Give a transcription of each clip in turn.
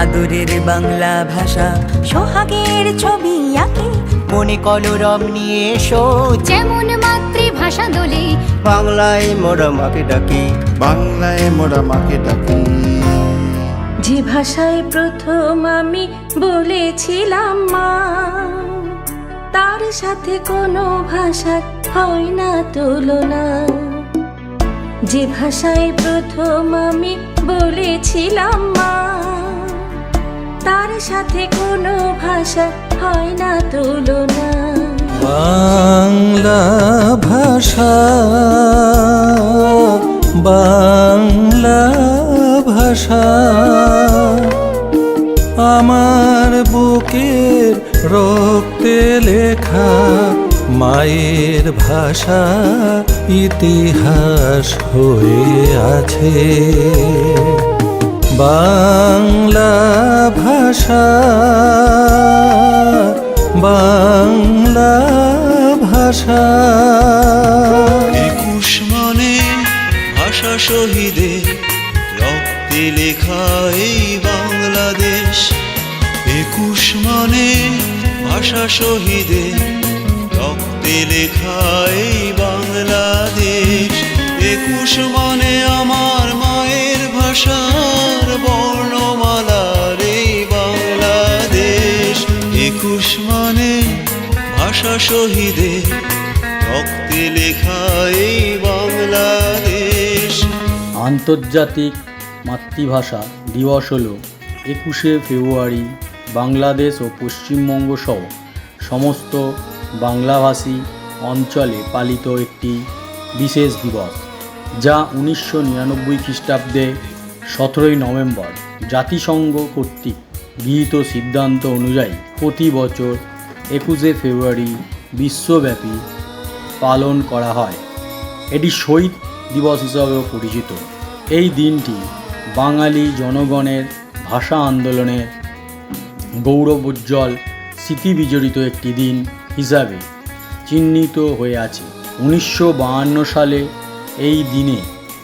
আদরের বাংলা ভাষা। সোহাগের ছবি আঁকে। মনে কলরব নিয়ে এসো। যেমন মাতৃভাষা দোলে। বাংলায় মোরা মাকে ডাকি। বাংলায় মোরা মাকে ডাকি। যে ভাষায় প্রথম আমি বলেছিলাম মা তার সাথে কোনো ভাষার হয় না তুলনা। যে ভাষায় প্রথম আমি বলেছিলাম মা তার সাথে কোনো ভাষা হয় না তুলনা। বাংলা ভাষা বাংলা ভাষা। আমার বুকের রক্তে লেখা মায়ের ভাষা ইতিহাস হয়ে আছে। বাংলা ভাষা, বাংলা ভাষা। একুশ মানে ভাষা শহীদের রক্তে লেখা এই বাংলাদেশ। একুশ মানে ভাষা শহীদের রক্তে লেখা এই বাংলাদেশ। একুশ মানে শহীদের রক্তে লেখা এই বাংলাদেশ। আন্তর্জাতিক মাতৃভাষা দিবস হল একুশে ফেব্রুয়ারি, বাংলাদেশ ও পশ্চিমবঙ্গ সহ সমস্ত বাংলাভাষী অঞ্চলে পালিত একটি বিশেষ দিবস, যা উনিশশো নিরানব্বই খ্রিস্টাব্দে সতেরোই নভেম্বর জাতিসংঘ কর্তৃক গৃহীত সিদ্ধান্ত অনুযায়ী প্রতি বছর একুশে ফেব্রুয়ারি বিশ্বব্যাপী পালন করা হয়। এটি শহীদ দিবস হিসাবেও পরিচিত। এই দিনটি বাঙালি জনগণের ভাষা আন্দোলনের গৌরবোজ্জ্বল স্মৃতি বিজড়িত একটি দিন হিসাবে চিহ্নিত হয়ে আছে। উনিশশো সালে এই দিনে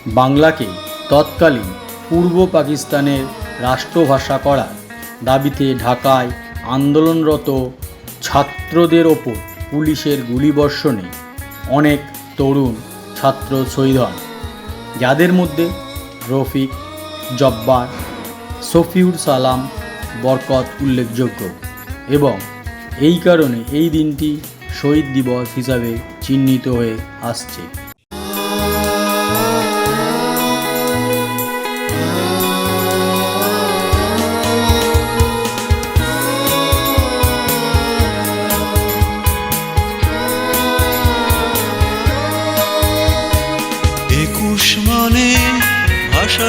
বাংলাকে তৎকালীন পূর্ব পাকিস্তানের রাষ্ট্রভাষা করার দাবিতে ঢাকায় আন্দোলনরত ছাত্রদের ওপর পুলিশের গুলিবর্ষণে অনেক তরুণ ছাত্র শহীদ হন, যাদের মধ্যে রফিক, জব্বার, সফিউর সালাম বরকত উল্লেখযোগ্য এবং এই কারণে এই দিনটি শহীদ দিবস হিসাবে চিহ্নিত হয়ে আসছে।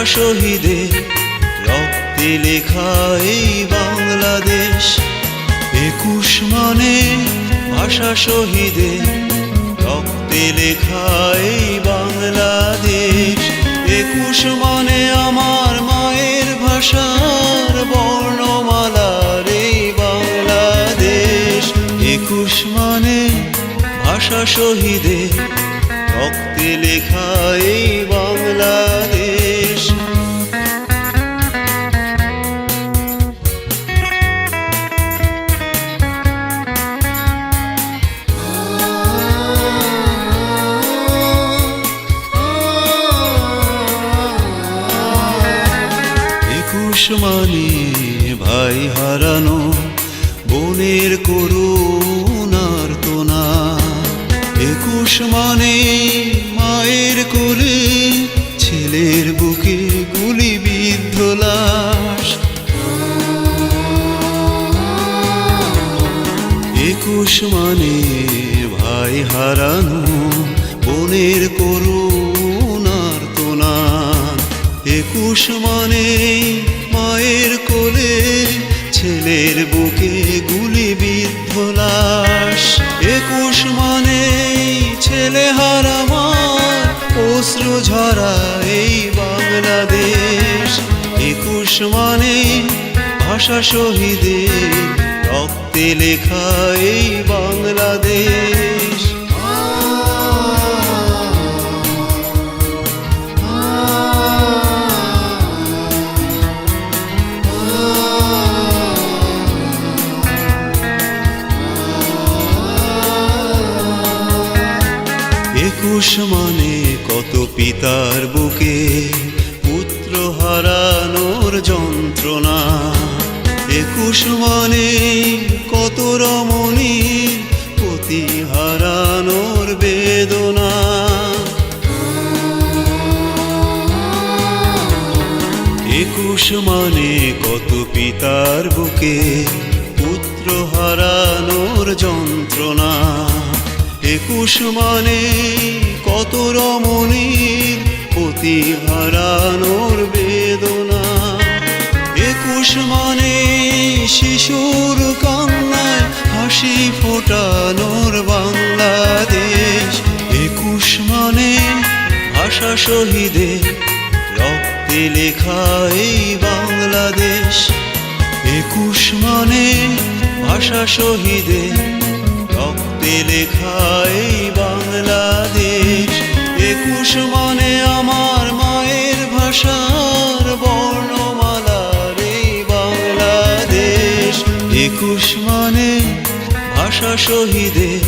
শহীদের রক্তে লেখা এই বাংলাদেশ। একুশ মানে ভাষা শহীদের রক্তে লেখা এই বাংলাদেশ। একুশ মানে আমার মায়ের ভাষার বর্ণমালার এই বাংলাদেশ। একুশ মানে ভাষা শহীদের রক্তে লেখা এই বাংলাদেশ। মানে ভাই হারানো বোনের করুণার বিদ্ধ একুশ মানে ভাই হারানো বোনের করুণার তোনা একুশ মানে মায়ের কোলে ছেলের বুকে গুলি বিদ্ধ লাশ। একুশ মানে ছেলে হারামার অশ্রু ঝরা এই বাংলাদেশ। দুশ্মনে ভাষা শহীদে রক্তে লেখা এই বাংলাদেশ। একুশ মানে কত পিতার হারানোর যন্ত্রণা। একুশ মানে কত রমণী পতি হারানোর বেদনা। একুশ মানে কত পিতার বুকে পুত্র হারানোর যন্ত্রণা। একুশ মানে কত রমণীর পতি হারানোর বেদনা। একুশ মানে শিশুর কান্নায় হাসি ফোটানোর বাংলাদেশ। একুশ মানে ভাষা শহীদের রক্তে লেখা এই বাংলাদেশ। একুশ মানে ভাষা শহীদের রক্তে লেখা এই বাংলাদেশ। একুশ মানে আমার মায়ের ভাষার বর্ণমালার এই বাংলাদেশ। একুশ মানে ভাষা শহীদের